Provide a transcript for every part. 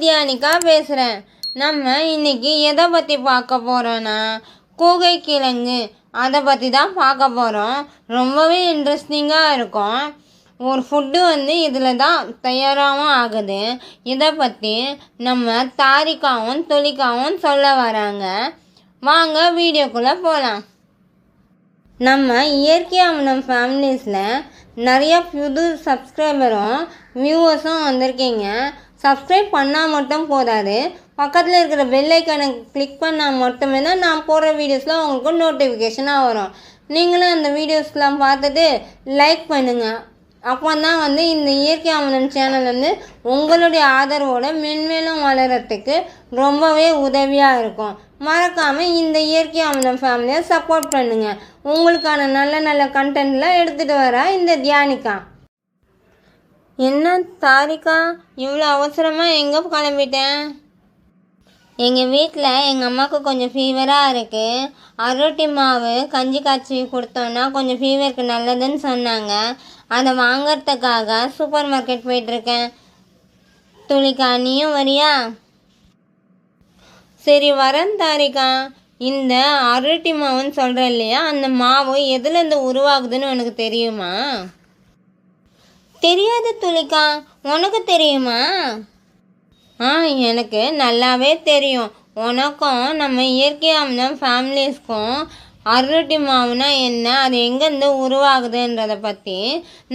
தியானிக்கா பேசுகிறேன் நம்ம இன்னைக்கு எதை பற்றி பார்க்க போகிறோன்னா கூகை கிழங்கு. அதை பற்றி தான் பார்க்க போகிறோம் ரொம்பவே இன்ட்ரெஸ்டிங்காக இருக்கும். ஒரு ஃபுட்டு வந்து இதில் தான் தயாராகவும் ஆகுது. இதை பற்றி நம்ம தாரிக்காவும் தொலிக்காவும் சொல்ல வராங்க. வாங்க வீடியோக்குள்ளே போகலாம் நம்ம இயற்கை நம்ம ஃபேமிலிஸில் நிறைய புது சப்ஸ்கிரைபரும் வியூவர்ஸும் வந்திருக்கீங்க. சப்ஸ்கிரைப் பண்ணால் மட்டும் போதாது. பக்கத்தில் இருக்கிற பெல் கிளிக் பண்ணால் மட்டுமே தான் நான் போடுற வீடியோஸ்லாம் உங்களுக்கு நோட்டிஃபிகேஷனாக வரும். நீங்களும் அந்த வீடியோஸ்லாம் பார்த்துட்டு லைக் பண்ணுங்கள் அப்போ தான் வந்து இந்த இயற்கை அமிலம் சேனல் வந்து உங்களுடைய ஆதரவோடு மென்மேலும் வளர்கிறதுக்கு ரொம்பவே உதவியாக இருக்கும். மறக்காமல் இந்த இயற்கை அமிலம் ஃபேமிலியை சப்போர்ட் பண்ணுங்கள் உங்களுக்கான நல்ல நல்ல கண்டென்ட்லாம் எடுத்துகிட்டு வரா இந்த தியானிகா. என்ன தாரிகா? இவ்வளோ அவசரமாக எங்கே கிளம்பிட்டேன் எங்கள் வீட்டில் எங்கள் அம்மாவுக்கு கொஞ்சம் ஃபீவராக இருக்குது அரோட்டி மாவு கஞ்சி காய்ச்சி கொடுத்தோன்னா கொஞ்சம் ஃபீவருக்கு நல்லதுன்னு சொன்னாங்க. அதை வாங்கிறதுக்காக சூப்பர் மார்க்கெட் போயிட்டுருக்கேன். துளிக்கா நீயும் வரியா? சரி வரேன் தாரிகா. இந்த அரோட்டி மாவுன்னு சொல்கிறேன் இல்லையா? அந்த மாவு எதுலேருந்து உருவாகுதுன்னு உனக்கு தெரியுமா? தெரியாது துளிக்கா? உனக்கு தெரியுமா? ஆ எனக்கு நல்லாவே தெரியும். உனக்கும் நம்ம இயற்கை அமிலம் ஃபேமிலிஸ்க்கும் அருட்டி மாவுனா என்ன? அது எங்கேருந்து உருவாகுதுன்றதை பற்றி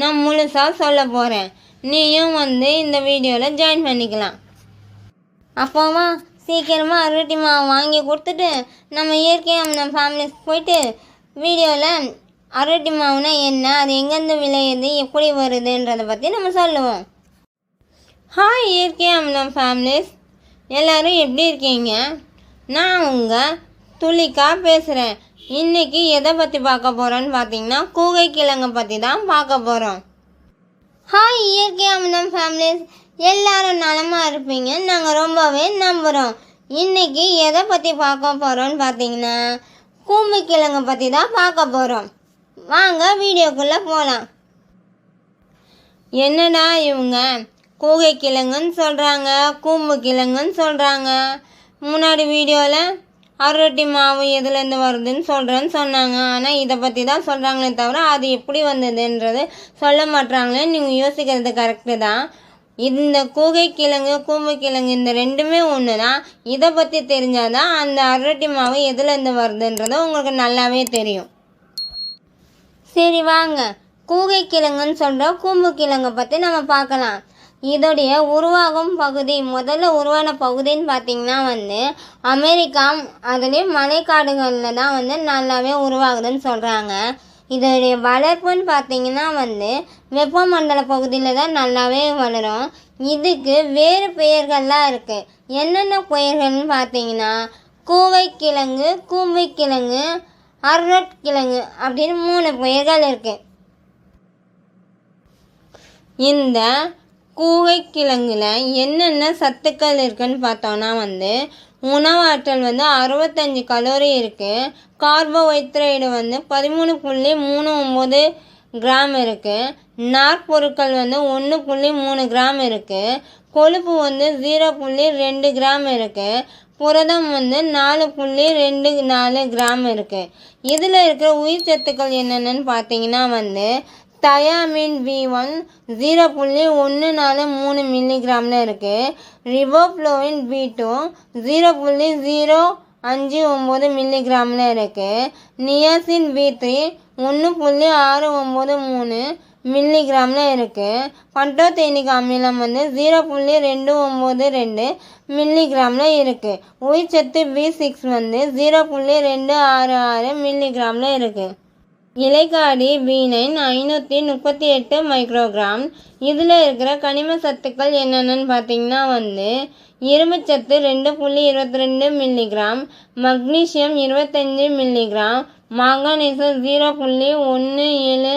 நான் முழுசாக சொல்ல போகிறேன் நீயும் வந்து இந்த வீடியோவில் ஜாயின் பண்ணிக்கலாம். அப்போவா சீக்கிரமாக அருட்டி மாவு வாங்கி கொடுத்துட்டு நம்ம இயற்கை அமிலம் ஃபேமிலிஸ் போயிட்டு வீடியோவில் அரட்டி மாவுனா என்ன? அது எங்கேருந்து விளையுது? எப்படி வருதுன்றதை பற்றி நம்ம சொல்லுவோம். ஹாய் இயற்கை அமிலம் ஃபேமிலிஸ் எல்லோரும் எப்படி இருக்கீங்க? நான் உங்கள் துளிக்கா பேசுகிறேன் இன்றைக்கி எதை பற்றி பார்க்க போகிறோன்னு பார்த்தீங்கன்னா கூகை கிழங்கை பற்றி தான் பார்க்க போகிறோம் ஹாய் இயற்கை அமிலம் ஃபேமிலிஸ் எல்லாரும் நலமாக இருப்பீங்க. நாங்கள் ரொம்பவே நம்புகிறோம் இன்றைக்கி எதை பற்றி பார்க்க போகிறோன்னு பார்த்தீங்கன்னா கூம்பு கிழங்கை பற்றி தான் பார்க்க போகிறோம் வாங்க வீடியோக்குள்ளே போகலாம் என்னடா இவங்க? கூகை கிழங்குன்னு சொல்கிறாங்க கூம்பு கிழங்குன்னு சொல்கிறாங்க முன்னாடி வீடியோவில் அருரொட்டி மாவு எதுலேருந்து வருதுன்னு சொல்கிறேன்னு சொன்னாங்க. ஆனால் இதை பற்றி தான் சொல்கிறாங்களே தவிர அது எப்படி வந்ததுன்றது சொல்ல மாட்டாங்களே நீங்கள் யோசிக்கிறது கரெக்டு தான். இந்த கூகை கிழங்கு கூம்பு கிழங்கு இந்த ரெண்டுமே ஒன்று தான் இதை பற்றி தெரிஞ்சால் தான் அந்த அருட்டி மாவு எதுலேருந்து வருதுன்றது உங்களுக்கு நல்லாவே தெரியும். சரி வாங்க. கூகை கிழங்குன்னு சொல்கிற கூம்பு கிழங்கை பற்றி நம்ம பார்க்கலாம். இதோடைய உருவாகும் பகுதி முதல்ல உருவான பகுதின்னு பார்த்திங்கன்னா வந்து அமெரிக்கா அதுலேயும் மலைக்காடுகளில் தான் வந்து நல்லாவே உருவாகுதுன்னு சொல்கிறாங்க இதோடைய வளர்ப்புன்னு பார்த்தீங்கன்னா வந்து வெப்பமண்டல பகுதியில் தான் நல்லாவே வளரும். இதுக்கு வேறு பெயர்கள்லாம் இருக்குது என்னென்ன பெயர்கள்னு பார்த்தீங்கன்னா கூவை கிழங்கு கூம்பை கிழங்கு அர்ரட் கிழங்கு அப்படின்னு மூணு பெயர்கள் இருக்குது இந்த கூகைக்கிழங்குல என்னென்ன சத்துக்கள் இருக்குன்னு பார்த்தோன்னா வந்து உணவாற்றல் வந்து அறுபத்தஞ்சு கலோரி இருக்குது கார்போஹைட்ரேட் வந்து பதிமூணு புள்ளி மூணு ஒம்பது கிராம் இருக்குது நார்ப்பொருட்கள் வந்து ஒன்று புள்ளி மூணு கிராம் இருக்குது கொழுப்பு வந்து ஜீரோ புள்ளி ரெண்டு கிராம் இருக்குது புரதம் வந்து நாலு புள்ளி ரெண்டு நாலு கிராம் இருக்குது இதில் இருக்கிற உயிர் சத்துக்கள் என்னென்னு பார்த்தீங்கன்னா வந்து தயாமின் பி ஒன் ஜீரோ புள்ளி ஒன்று நாலு மூணு மில்லிகிராமில் இருக்குது ரிவோப்ளோவின் பி டூ ஜீரோ புள்ளி ஜீரோ அஞ்சு ஒம்பது மில்லிகிராமில் இருக்குது நியாசின் பி த்ரீ ஒன்று புள்ளி ஆறு ஒம்பது மூணு மில்லிகிராமில் இருக்குது பட்டோத்தேனிக் அமிலம் வந்து ஜீரோ புள்ளி ரெண்டு ஒம்பது ரெண்டு மில்லிகிராமில் இருக்குது உயிர்ச்சத்து பி சிக்ஸ் வந்து ஜீரோ புள்ளி ரெண்டு ஆறு ஆறு மில்லிகிராமில் இருக்குது இலைக்காடி பி நைன் ஐநூற்றி முப்பத்தி எட்டு மைக்ரோகிராம். இதில் இருக்கிற கனிம சத்துக்கள் என்னென்னு பார்த்தீங்கன்னா வந்து இரும்புச்சத்து ரெண்டு புள்ளி இருபத்தி ரெண்டு மில்லிகிராம் மக்னீசியம் இருபத்தஞ்சி மில்லிகிராம் மாங்கனீசம் ஜீரோ புள்ளி ஒன்று ஏழு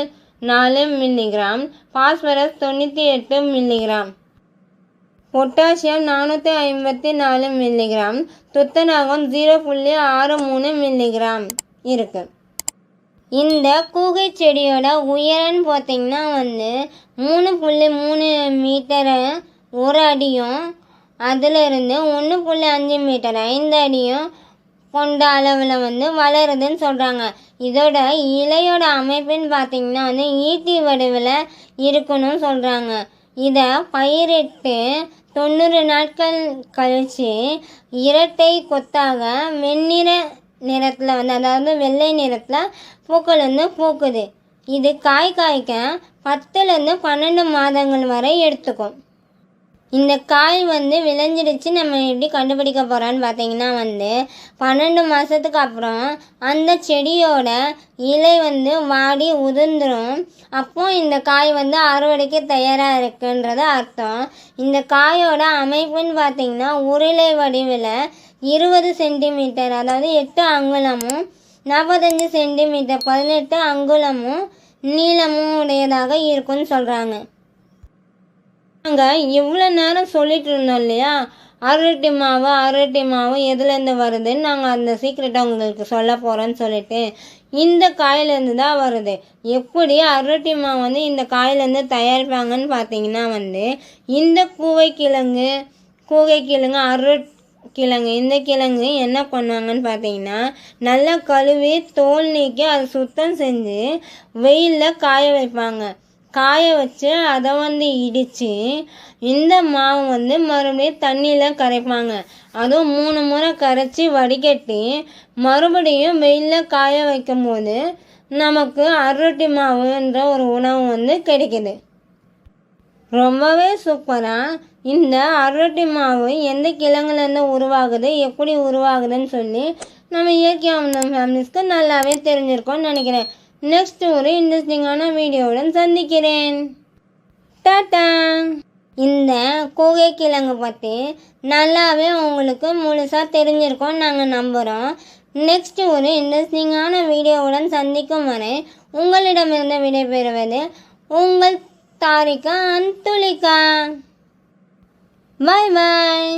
நாலு மில்லிகிராம். பாஸ்பரஸ் தொண்ணூற்றி எட்டு மில்லிகிராம். பொட்டாசியம் நானூற்றி ஐம்பத்தி நாலு மில்லிகிராம். துத்தநாகம் ஜீரோ புள்ளி ஆறு மூணு மில்லிகிராம். இருக்குது இந்த கூகை செடியோட உயரம்னு பார்த்தீங்கன்னா வந்து மூணு புள்ளி மூணு மீட்டரு ஒரு அடியும். அதிலிருந்து ஒன்று புள்ளி அஞ்சு மீட்டர் ஐந்து அடியும். கொண்ட அளவில் வந்து வளருதுன்னு சொல்கிறாங்க இதோட இலையோட அமைப்புன்னு பார்த்தீங்கன்னா வந்து ஈட்டி வடிவில் இருக்கணும்னு சொல்கிறாங்க இதை பயிரிட்டு தொண்ணூறு நாட்கள் கழித்து இரட்டை கொத்தாக வெண்ணிற நிறத்தில் வந்து அதாவது வெள்ளை நிறத்தில் பூக்கள் வந்து பூக்குது. இது காய் காய்க்க பத்துலேருந்து பன்னெண்டு மாதங்கள் வரை எடுத்துக்கும். இந்த காய் வந்து விளைஞ்சிடுச்சு நம்ம எப்படி கண்டுபிடிக்க போகிறோன்னு பார்த்தீங்கன்னா வந்து பன்னெண்டு மாதத்துக்கு அப்புறம் அந்த செடியோட இலை வந்து வாடி உதிர்ந்துடும் அப்போது இந்த காய் வந்து அறுவடைக்கு தயாராக இருக்குன்றது அர்த்தம். இந்த காயோட அமைப்புன்னு பார்த்தீங்கன்னா உருளை வடிவில் இருபது சென்டிமீட்டர் அதாவது எட்டு அங்குலமும் நாற்பத்தஞ்சு சென்டிமீட்டர் பதினெட்டு அங்குலமும் நீளமும் உடையதாக இருக்கும்னு சொல்கிறாங்க நாங்கள் இவ்வளோ நேரம் சொல்லிட்டு இருந்தோம் இல்லையா? அரட்டி மாவு அரட்டி மாவு எதுலேருந்து வருதுன்னு நாங்கள் அந்த சீக்ரெட்டை உங்களுக்கு சொல்ல போகிறோன்னு சொல்லிட்டு இந்த காயிலேருந்து தான் வருது. எப்படி அரட்டி மாவு வந்து இந்த காயிலேருந்து தயாரிப்பாங்கன்னு பார்த்தீங்கன்னா வந்து இந்த கூவை கிழங்கு கூகை கிழங்கு அரட் கிழங்கு இந்த கிழங்கு என்ன பண்ணுவாங்கன்னு பார்த்தீங்கன்னா நல்லா கழுவி தோல் நீக்கி அதை சுத்தம் செஞ்சு வெயிலில் காய வைப்பாங்க. காய வச்சு அதை வந்து இடித்து இந்த மாவு வந்து மறுபடியும் தண்ணியில் கரைப்பாங்க. அதுவும் மூணு முறை கரைச்சி வடிகட்டி மறுபடியும் வெயிலில் காய வைக்கும் போது நமக்கு அருட்டி மாவுன்ற ஒரு உணவு வந்து கிடைக்குது. ரொம்பவே சூப்பராக இந்த அரொட்டி மாவு எந்த கிழங்குலேருந்து உருவாகுது எப்படி உருவாகுதுன்னு சொல்லி நம்ம இயற்கை அமிர்தம் ஃபேமிலிஸ்க்கு நல்லாவே தெரிஞ்சிருக்கோம்னு நினைக்கிறேன். நெக்ஸ்ட் ஒரு இன்ட்ரெஸ்டிங்கான வீடியோவுடன் சந்திக்கிறேன். டாட்டா. இந்த கோகை கிழங்கு பற்றி நல்லாவே உங்களுக்கு முழுசாக தெரிஞ்சிருக்கோம் நாங்கள் நம்புகிறோம் நெக்ஸ்ட் ஒரு இன்ட்ரெஸ்டிங்கான வீடியோவுடன் சந்திக்கும் வரை உங்களிடமிருந்து விடைபெறுவது உங்கள் தாரிகா அந்துலிகா. பாய் பாய்